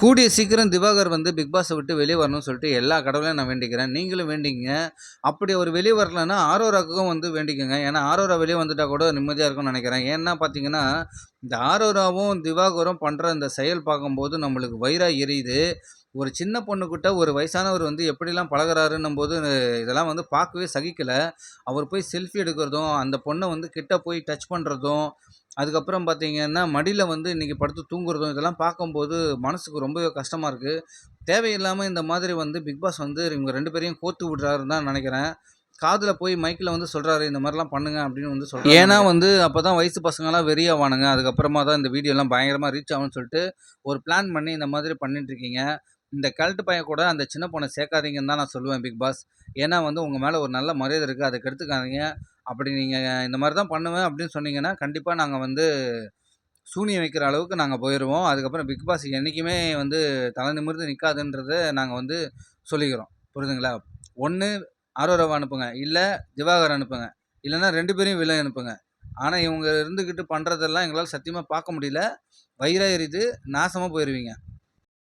கூடிய சீக்கிரம் திவாகர் வந்து பிக் பாஸை விட்டு வெளியே வரணும்னு சொல்லிட்டு எல்லா கடவுளையும் நான் வேண்டிக்கிறேன். நீங்களும் வேண்டிங்க அப்படி அவர் வெளியே வரலன்னா ஆரோராவுக்கும் வந்து வேண்டிக்கோங்க. ஏன்னா ஆரோரா வெளியே வந்துட்டா கூட நிம்மதியாக இருக்கும்னு நினைக்கிறேன். ஏன்னா பார்த்தீங்கன்னா இந்த ஆரோராவும் திவாகரும் பண்ணுற இந்த செயல் பார்க்கும்போது நம்மளுக்கு வயிறாக எரியுது. ஒரு சின்ன பொண்ணுக்கிட்ட ஒரு வயசானவர் வந்து எப்படிலாம் பழகுறாருன்னும் போது இதெல்லாம் வந்து பார்க்கவே சகிக்கலை. அவர் போய் செல்ஃபி எடுக்கிறதும் அந்த பொண்ணை வந்து கிட்ட போய் டச் பண்ணுறதும் அதுக்கப்புறம் பார்த்தீங்கன்னா மடியில் வந்து இன்றைக்கி படுத்து தூங்குறதும் இதெல்லாம் பார்க்கும்போது மனசுக்கு ரொம்பவே கஷ்டமாக இருக்குது தேவையில்லாமல் இந்த மாதிரி வந்து பிக் பாஸ் வந்து இவங்க ரெண்டு பேரையும் கோத்து விடுறாருன்னு தான் நினைக்கிறேன். காதில் போய் மைக்கில் வந்து சொல்கிறாரு இந்த மாதிரிலாம் பண்ணுங்க அப்படின்னு வந்து சொல்கிறாரு ஏன்னா வந்து அப்போ தான் வயசு பசங்களாம் வெறியாவானுங்க. அதுக்கப்புறமா தான் இந்த வீடியோலாம் பயங்கரமாக ரீச் ஆகும்னு சொல்லிட்டு ஒரு பிளான் பண்ணி இந்த மாதிரி பண்ணிட்டு இருக்கீங்க. இந்த கழட்டு பையன் கூட அந்த சின்ன பொண்ணை சேர்க்காதீங்கன்னு தான் நான் சொல்லுவேன் பிக் பாஸ். ஏன்னா வந்து உங்கள் மேலே ஒரு நல்ல மரியாதை இருக்குது அதை கெடுத்துக்காதீங்க. அப்படி நீங்கள் இந்த மாதிரி தான் பண்ணுவேன் அப்படின்னு சொன்னீங்கன்னா கண்டிப்பாக நாங்கள் வந்து சூனியம் வைக்கிற அளவுக்கு நாங்கள் போயிடுவோம் அதுக்கப்புறம் பிக் பாஸ் என்றைக்குமே வந்து தலை நிமிர்ந்து நிற்காதுன்றதை நாங்கள் வந்து சொல்லிக்கிறோம். புரியுதுங்களா? ஒன்று ஆரோரவா அனுப்புங்க. இல்லை திவாகர் அனுப்புங்க. இல்லைன்னா ரெண்டு பேரையும் விலை அனுப்புங்க. ஆனால் இவங்க இருந்துக்கிட்டு பண்ணுறதெல்லாம் எங்களால் சத்தியமாக பார்க்க முடியல. வயிறாக எரியுது நாசமாக போயிடுவீங்க